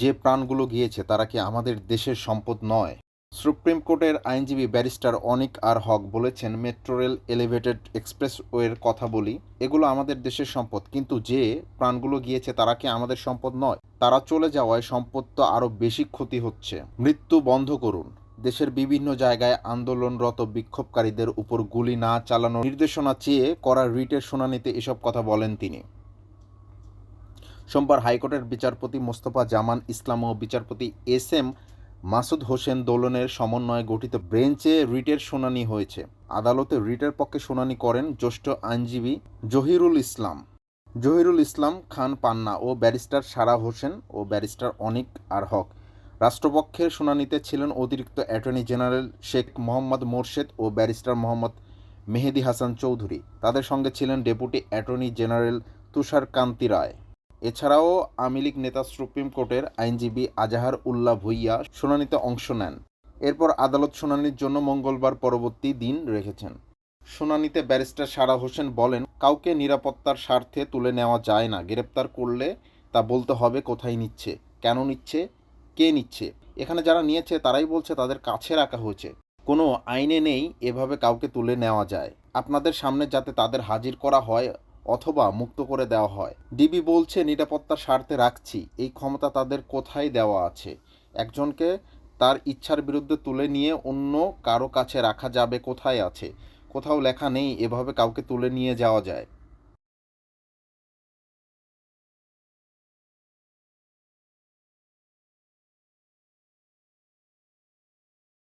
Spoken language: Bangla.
যে প্রাণগুলো গিয়েছে, তারা কি আমাদের দেশের সম্পদ নয়? সুপ্রিম কোর্টের আইনজীবী ব্যারিস্টার অনিক আর হক বলেছেন, মেট্রো রেল এলিভেটেড এক্সপ্রেসওয়ের কথা বলি, এগুলো আমাদের দেশের সম্পদ। কিন্তু যে প্রাণগুলো গিয়েছে, তারা কি আমাদের সম্পদ নয়? তারা চলে যাওয়ায় সম্পদ তো আরও বেশি ক্ষতি হচ্ছে। মৃত্যু বন্ধ করুন। দেশের বিভিন্ন জায়গায় আন্দোলনরত বিক্ষোভকারীদের উপর গুলি না চালানোর নির্দেশনা চেয়ে করা রিটের শুনানিতে এসব কথা বলেন তিনি। সোমবার হাইকোর্টের বিচারপতি মোস্তফা জামান ইসলাম ও বিচারপতি এস এম মাসুদ হোসেন দোলনের সমন্বয়ে গঠিত বেঞ্চে রিটের শুনানি হয়েছে। আদালতে রিটের পক্ষে শুনানি করেন জ্যেষ্ঠ আইনজীবী জহিরুল ইসলাম। জহিরুল ইসলাম খান পান্না ও ব্যারিস্টার সারা হোসেন ও ব্যারিস্টার অনিক আর হক। রাষ্ট্রপক্ষের শুনানিতে ছিলেন অতিরিক্ত অ্যাটর্নি জেনারেল শেখ মোহাম্মদ মোরশেদ ও ব্যারিস্টার মোহাম্মদ মেহেদি হাসান চৌধুরী। তাদের সঙ্গে ছিলেন deputy attorney general Tushar Kanti Roy. এছাড়াও আওয়ামী লীগ নেতা সুপ্রিম কোর্টের আইনজীবী আজাহার উল্লাহ ভুইয়া শুনানিতে অংশ নেন। এরপর আদালত শুনানির জন্য মঙ্গলবার পরবর্তী দিন রেখেছেন। শুনানিতে ব্যারিস্টার সারা হোসেন বলেন, কাউকে নিরাপত্তার স্বার্থে তুলে নেওয়া যায় না। গ্রেপ্তার করলে তা বলতে হবে কোথায় নিচ্ছে, কেন নিচ্ছে, কে নিচ্ছে। এখানে যারা নিয়েছে তারাই বলছে তাদের কাছে রাখা হয়েছে। কোনো আইনে নেই এভাবে কাউকে তুলে নেওয়া যায়। আপনাদের সামনে যাতে তাদের হাজির করা হয় অথবা মুক্ত করে দেওয়া হয়। ডিবি বলছে নিরাপত্তার স্বার্থে রাখছি। এই ক্ষমতা তাদের কোথায় দেওয়া আছে? একজনকে তার ইচ্ছার বিরুদ্ধে তুলে নিয়ে অন্য কারও কাছে রাখা যাবে কোথায় আছে? কোথাও লেখা নেই, এভাবে কাউকে তুলে নিয়ে যাওয়া যায়।